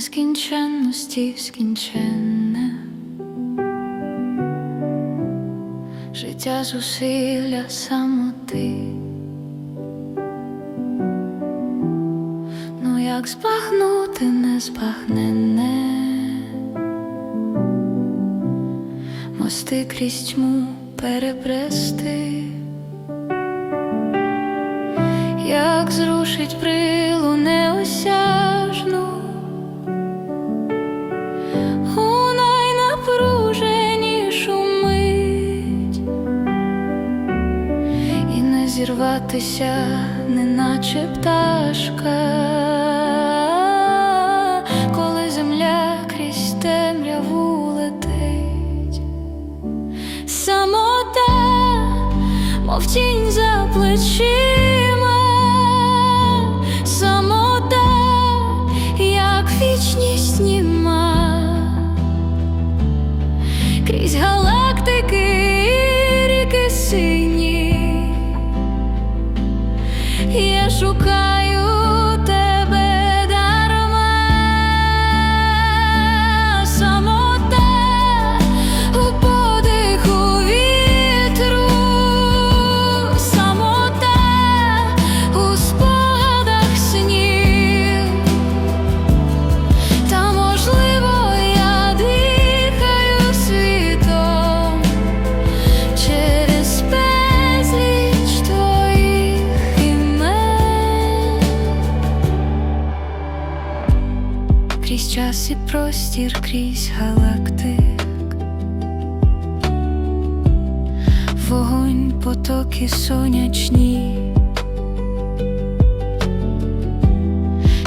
нескінченності скінченне. Життя зусилля самоти. Ну як збагнути незбагненне, мости крізь тьму перебрести, як зрушить брилу неосяжну, не неначе пташка, коли земля крізь темряву летить, самота, мов тінь за плечима, самота, як вічність німа. Крізь Я крізь час і простір, крізь галактик, вогонь, потоки сонячні.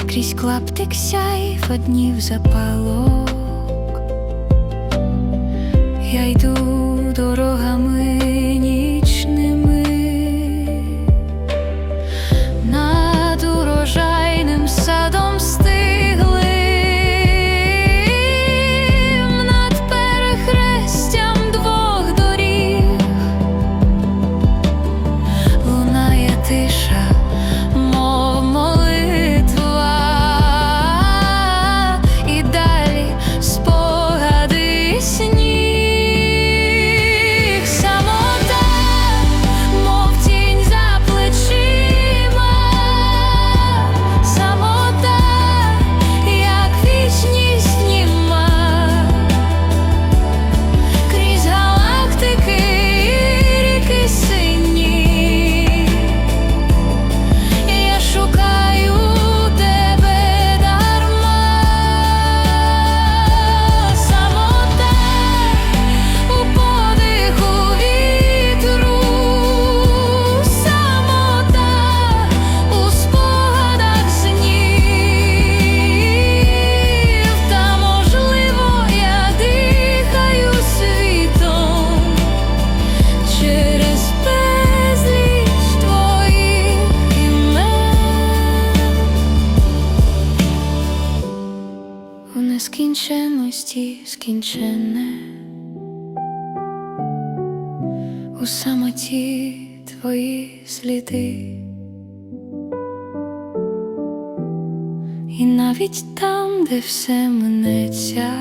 крізь клаптик сяйв однів запалок. Я йду дорогами нескінченності скінченне, у самоті твої сліди, і навіть там, де все минеться.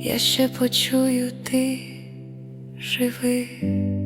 Я ще почую ти живий.